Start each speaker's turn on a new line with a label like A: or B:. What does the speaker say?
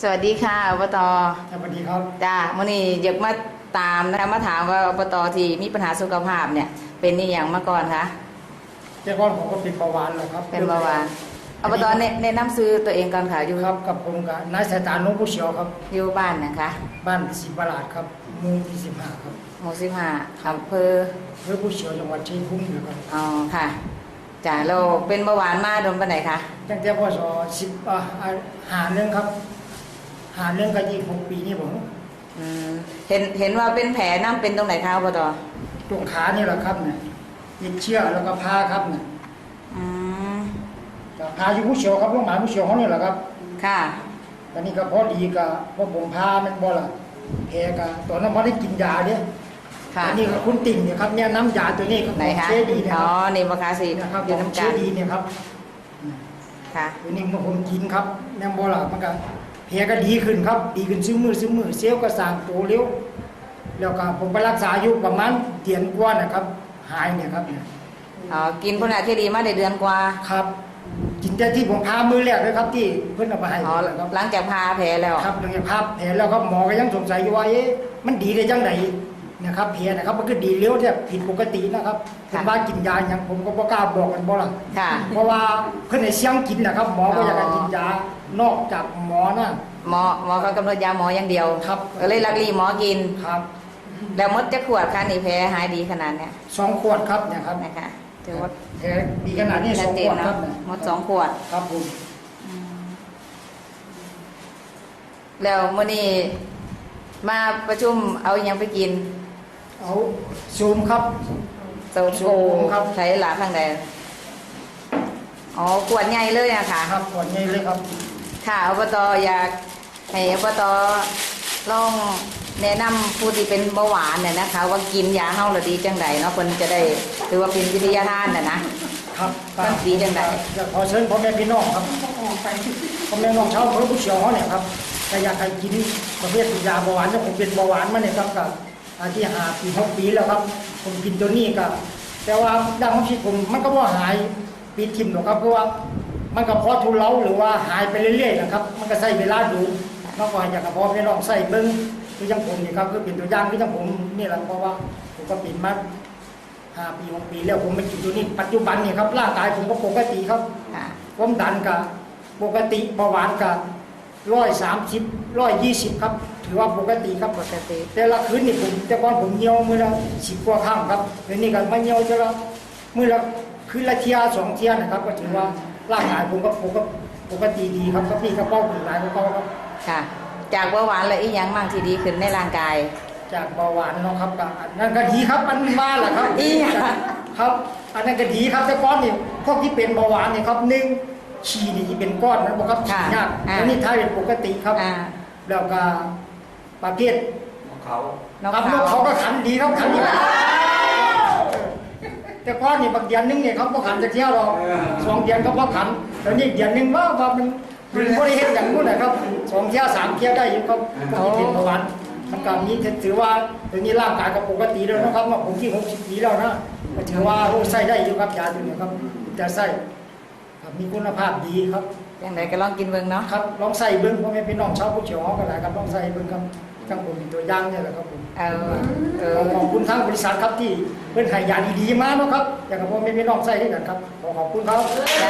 A: สวัสดีค่ะอบต
B: สวัสดีครับ
A: จ้ามื่อนี้อยากมาตามนะคะมาถามว่าอบตที่มีปัญหาสุขภาพเนี่ย เป็นนี่อย่างมาก่อนคะ
B: แต่ก่อนผมก็เป็นเบาหวานแล้วครับ
A: เป็นเบาหวานอบตแนะแนะนำซื้อตัวเองก่อนค่ะอยู่
B: ครับกับผมกับนายสายตาน้องผู้เชียวครับ
A: อยู่บ้านนะคะ
B: บ้านศรีประหลาดครับหมู่ที่สิบห้าครับ
A: หมู่สิบห้าอำเภอ
B: เพื่อผู้เชียวจังหวัดชัยภูมินะครับ
A: อ๋อค่ะจ้าเราเป็นเบาหวานมาโดนปานไหนคะ
B: ตั้งแต่พศสิบอ่าอ่าหาเรื่องครับ หาเรื่องกันยี่หกปีนี่ผม
A: อืมเห็นเห็นว่าเป็นแผลน้ำเป็นตรงไหนคะอบต
B: ตรงขานี่แหละครับเนี่ยติดเชื้อแล้วก็พาครับเนี่ย
A: อืม
B: ก็พาอยู่ผู้เชียวครับโรงพยาบาลผู้เชียวเขาเนี่ยแหละครับ
A: ค่ะ
B: ตอนนี้ก็พอดีก็พอผมพามันบ่ละแผลก็ตอนนั้นพอได้กินยาเนี่ย
A: ค่ะ
B: อันนี้ก็คุณติ่งเนี่ยครับเนี่ยน้ำยาตัวนี้ก็ข
A: ไหน
B: อง
A: คะ
B: เชดีนะค
A: อ๋อ
B: รับ
A: นี่บคาสี
B: นะครับ
A: อยู่
B: ของ
A: น้ำ
B: เช
A: กัน
B: ดีเนี่ยครับ
A: ค่ะ
B: ตัวนี้เมื่อผมกินครับแมงบอลามันก็ แผลก็ดีขึ้นครับ ดีขึ้นซื้อมือซื้อมือเซลล์ก็สร้างตัวเร็วแล้วก็ผมไปรักษาอยู่ประมาณเดือนกว่านะครับ หายเนี่ยครับเนี่ย
A: อ๋อกินพนาที่ดีมาได้เดือนกว่า
B: ครับ กินแต่ที่ผมพามือแรกเลยครับ ที่เพิ่นเอามาให้
A: อ๋อ
B: ผมนะครับ
A: หลังจากพาแผลแล้ว
B: ครับหลังจากภาพแผลแล้วครับหมอก็ยังสงสัยอยู่ว่าเอ๊ะมันดีได้จังไห นนะครับแผลนะครับมันก็ดีเร็วเนี่ยผิดปกตินะครับ
A: ค่ะ
B: เป็นว่ากินยาอย่างผมก็บ่กล้าบอกกันบ่ล่ะ
A: ค่ะ
B: เพราะว่าเพิ่นให้เสี่ยงกินนะครับ หมอก็อยากให้กินยานอกจากหมอนะ
A: หมอหมอเขากำหนดยาหมออย่างเดียว
B: ครับ
A: ก็เลยลักลีหมอกิน
B: ครับ
A: แล้วมดจะขวดค่ะนี่แผลหายดีขนาดเนี้ย
B: สองขวดครับเนี่ยครับ
A: นะคะถือว่า
B: แผลดีขนาดนี้ส
A: ชั
B: อ
A: ด
B: ง
A: เจ
B: ข
A: น
B: วดครั
A: เนาะ
B: บเนี่ย
A: มดสองขวด
B: ครับผม
A: แล้วมื่อนี้มาประชุมเอาอหยังไปกิน
B: เอาซูมครับ
A: โซม
B: โซ
A: โอ
B: มครับ
A: ใช้หลาข้างใดอ๋อขวดใหญ่เลยอะค่ะ
B: ครับขวดนี้เลยครับ
A: ค่ะอบตอยากให้อบตลองแนะนำผู้ที่เป็นเบาหวานเนี่ยนะคะ ว่ากินยาเฮาและดีจังใดเนาะเพิ่นจะได้ถือว่าเป็นวิทยาทานน่ะนะ ครับมันดีจังใด
B: จะขอเชิญพ่อแม่พี่น้องครับพ่อแม่น้องชาวอำเภอผู้เชียวเขาเนี่ยครับถ้าอยากให้กินประเภทยาเบาหวานเนี่ยผมเป็นเบาหวานมาเนี่ยครับกับอา ที่หาปีหกปีแล้วครับ ผมกินตัวนี้ก็แต่ว่าดังของชีวิตผมมันก็ว่าหายปีทิมหรอกครับเพราะว่ามันก็พอทุเลาหรือว่าหายไปเรื่อยๆนะครับ มันก็ใช้เวลาดูมากกว่าอยากกับพ่อแม่น้องใส่เบิ้งคืออยังผมนี่ครับคือเป็นตัวอย่างคืออยังผมนี่แหละเพราะว่าผมก็เป็นมาห้าปีหกปีแล้วผมไม่กินตัวนี้ปัจจุบันเนี่ยครับร่างกายผมก็ปกติครับ
A: ค่ะ
B: ความดันกับปกติเบาหวานกับร้อยสามสิบร้อยยี่สิบครับ ถือว่าปกติครับ
A: ปกติ
B: แต่ละคืนนี่ผมแต่ก่อนผมเหี่ยวมือละสิบกว่าครั้งครับเดี๋ยวนี้ก็มาเหี่ยวจะละมือละคืนละเทียสองเทียนะครับ ก็ถือว่าร่างกายผมก็ปกติปกติดีครับก็พี่กระเป๋าหลายกระเป๋าครับ
A: ค่ะ จากเบาหวานแล้วอีกอย่างมั่งที่ดีขึ้นในร่างกาย
B: จากเบาหวานเนาะครับก็อันนั่นก็ดีครับมันมาแหละครับ
A: อีหยัง
B: ครับ อันนั้นก็ดีครับแต่ก้อนนี่พวกที่เป็นเบาหวานเนี่ยครับหนึ่งฉี่นี่ที่เป็นก้อนนะบอกครับฉี่ยาก
A: อ่า
B: อันนี้ถ้าเป็นปกติครับ
A: อ่า
B: แล้วก็ ประเภท
C: ของเขา
A: นก
B: ครับน
A: เขา
B: กเขาก็ขันดีครับขันดีแต่ก้อนนี่บางเดือนหนึงเนี่ยเขาก็ขันจะเที่ยวหรอกสองเดือนเขาก็ขันแล้วนี่เดือนหนึงว่าว่ามันมันบริเห็นอย่างนู้นนะครับสองเที่ยวสามเที่ยวได้อยู่ครับพวกที่เป็นเบาหวานมันก็มีถือว่าตอนนี้ร่างกายก็ปกติแล้วนะครับว่าผมที่หกสิบปีแล้วนะก็ถือว่าโอ้ใส่ได้อยู่ครับยาตัวนี้ครับจะใส่ครับมีคุณภาพดีครับ
A: อย่างไรก็ลองกินเบิ่งเนาะ
B: ครับลองใส่เบิ้งพ่อแม่พี่น้องชาวผู้เขียวกันหลายครับลองใส่เบิ้งครับ จังผมเป็นตัวอย่างเนี่ยแหละครับผม
A: เออเอ
B: ขอ
A: อ
B: ขอบคุณทางบริษัทครับที่เพิ่นให้ยาดีๆมาเนาะครับอยากให้พ่อแม่พี่น้องใส่ด้วยกันครับขอขอบคุณครับ